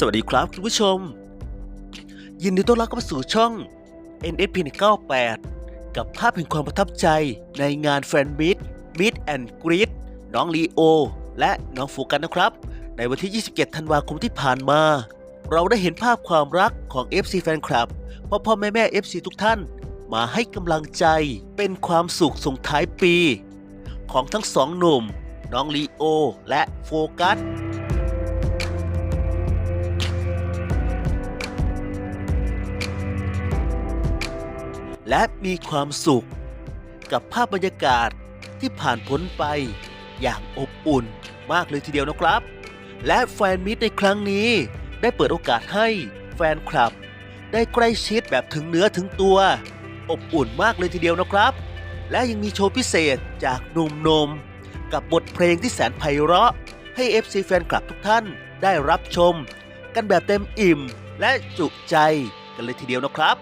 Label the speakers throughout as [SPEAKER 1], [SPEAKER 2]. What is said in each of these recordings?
[SPEAKER 1] สวัสดีครับคุณผู้ชม ยินดีต้อนรับเข้าสู่ช่อง NFP 98กับภาพแห่งความประทับใจในงานแฟนมิตมิดแอนด์กรีดน้องลีโอ และน้องโฟกันนะครับ ในวันที่ 27 ธันวาคมที่ผ่านมา เราได้เห็นภาพความรักของ FC แฟนคลับพ่อพ่อแม่แม่ FC ทุกท่าน มาให้กำลังใจเป็นความสุขส่งท้ายปี ของทั้งสองหนุ่ม น้องลีโอ และโฟกัส และมีความสุข กับภาพบรรยากาศที่ผ่านพ้นไปอย่างอบอุ่นมากเลยทีเดียวนะครับ และแฟนมิตรในครั้งนี้ได้เปิดโอกาสให้แฟนคลับ ได้ใกล้ชิดแบบถึงเนื้อถึงตัว อบอุ่นมากเลยทีเดียวนะครับ และยังมีโชว์พิเศษจากหนุ่มนม กับบทเพลงที่แสนไพเราะ ให้ FC แฟนคลับทุกท่านได้รับชม กันแบบเต็มอิ่มและจุใจกันเลยทีเดียวนะครับ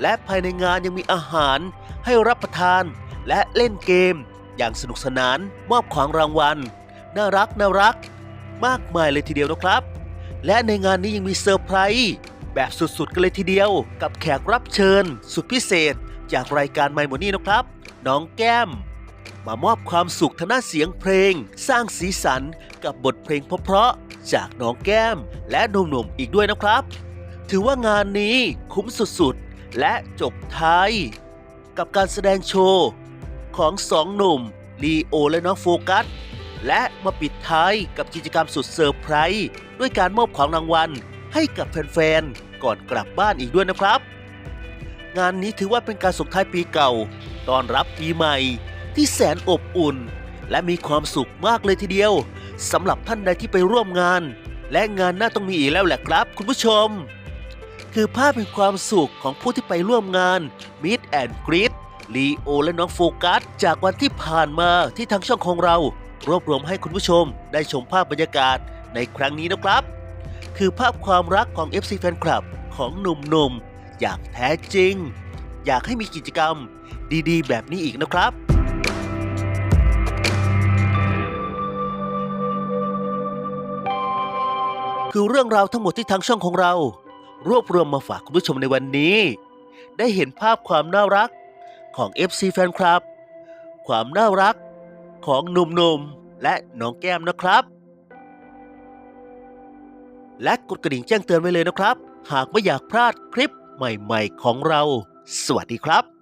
[SPEAKER 1] และภายในงานยังมีอาหารให้รับประทาน และเล่นเกม อย่างสนุกสนานมอบของรางวัล น่ารักน่ารัก มากมายเลยทีเดียวนะครับ และในงานนี้ยังมีเซอร์ไพรส์แบบสุดๆ กันเลยทีเดียว กับแขกรับเชิญ สุดพิเศษ จากรายการไมโมนี่นะครับ น้องแก้ม มามอบความสุขทางด้านเสียงเพลง สร้างสีสันกับบทเพลงเพราะๆจากน้องแก้ม และหนุ่มๆอีกด้วยนะครับ ถือว่างานนี้คุ้มสุดๆ และจบท้าย กับการแสดงโชว์ ของสองหนุ่มลีโอและน้องโฟกัส และมาปิดท้ายกับกิจกรรมสุดเซอร์ไพรส์ด้วยการมอบของรางวัลให้กับแฟนๆ ก่อนกลับบ้านอีกด้วยนะครับ งานนี้ถือว่าเป็นการส่งท้ายปีเก่าต้อนรับปีใหม่ที่แสนอบอุ่น และมีความสุขมากเลยทีเดียวสำหรับท่านใดที่ไปร่วมงาน และงานน้าต้องมีอีกแล้วแหละครับ คุณผู้ชม คือภาพแห่งความสุขของผู้ที่ไปร่วมงาน Meet and Greet ลีโอและน้องโฟกัส จากวันที่ผ่านมาที่ทางช่องของเรา รวบรวมให้คุณผู้ชมได้ชมภาพบรรยากาศในครั้งนี้นะครับ คือภาพความรักของ FC แฟนคลับของหนุ่มๆ อย่างแท้จริง อยากให้มีกิจกรรมดีๆ แบบนี้อีกนะครับคือเรื่องราวทั้งหมดที่ทางช่องของเรา รวบรวมมาฝากคุณผู้ชมในวันนี้ ได้เห็นภาพความน่ารักของ FC แฟนคลับ ความน่ารักของหนุ่มๆ และน้องแก้มนะครับ และกดกระดิ่งแจ้งเตือนไว้เลยนะครับ หากไม่อยากพลาดคลิปใหม่ๆของเรา สวัสดีครับ